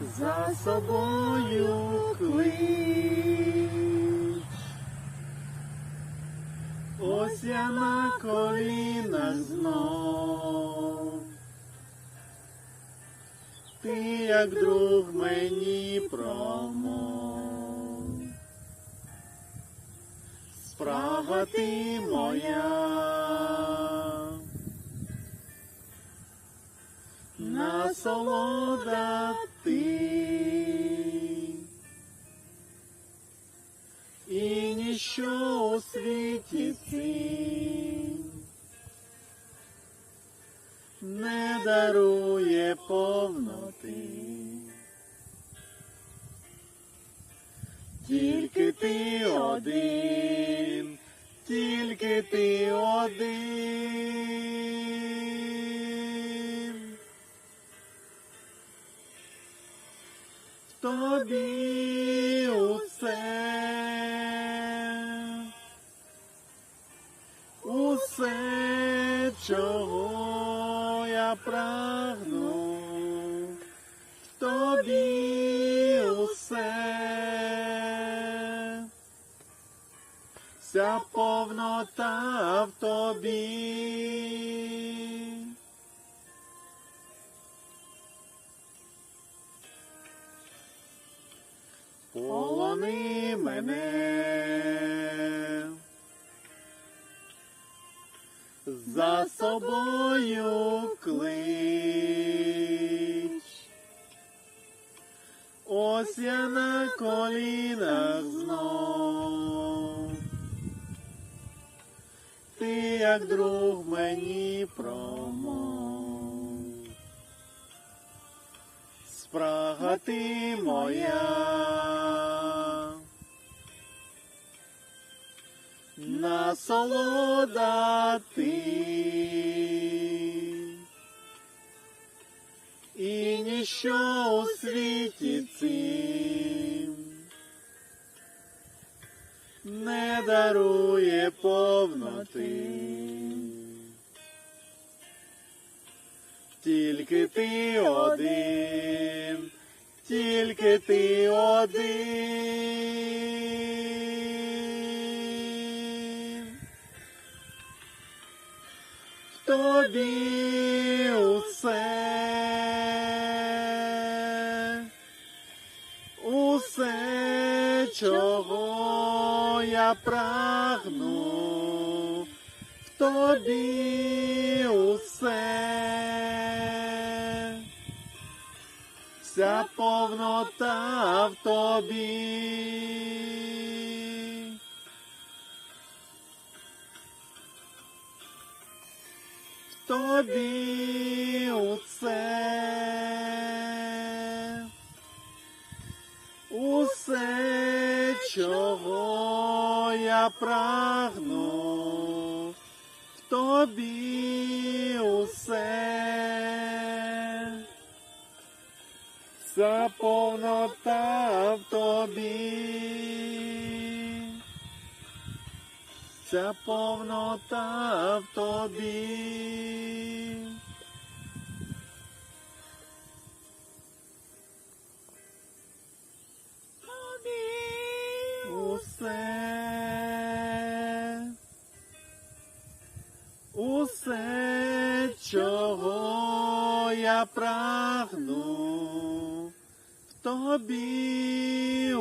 за собою клич. Ось я на колінах знов. Ти, як друг мені промов. Справа ти моя. Насолода ти. І ніщо у світі цім не дарує повноти. Тільки ти один, тільки ти один. Тобі усе, усе, чого я прагну, тобі усе, вся повнота в тобі. Полони мене за собою клич. Ось я на колінах знов. Ти, як друг мені промов. Спрага ти моя. Насолода ти. І ніщо у світі цим не дарує повноти. Тільки ти один, тільки ти один. Тобі усе, усе, чого я прагну, в тобі усе, вся повнота в тобі. Тобі усе, усе, чого я прагну, в тобі усе, вся повнота в тобі. Вся повнота в тобі. Усе, усе, чого я прагну, в тобі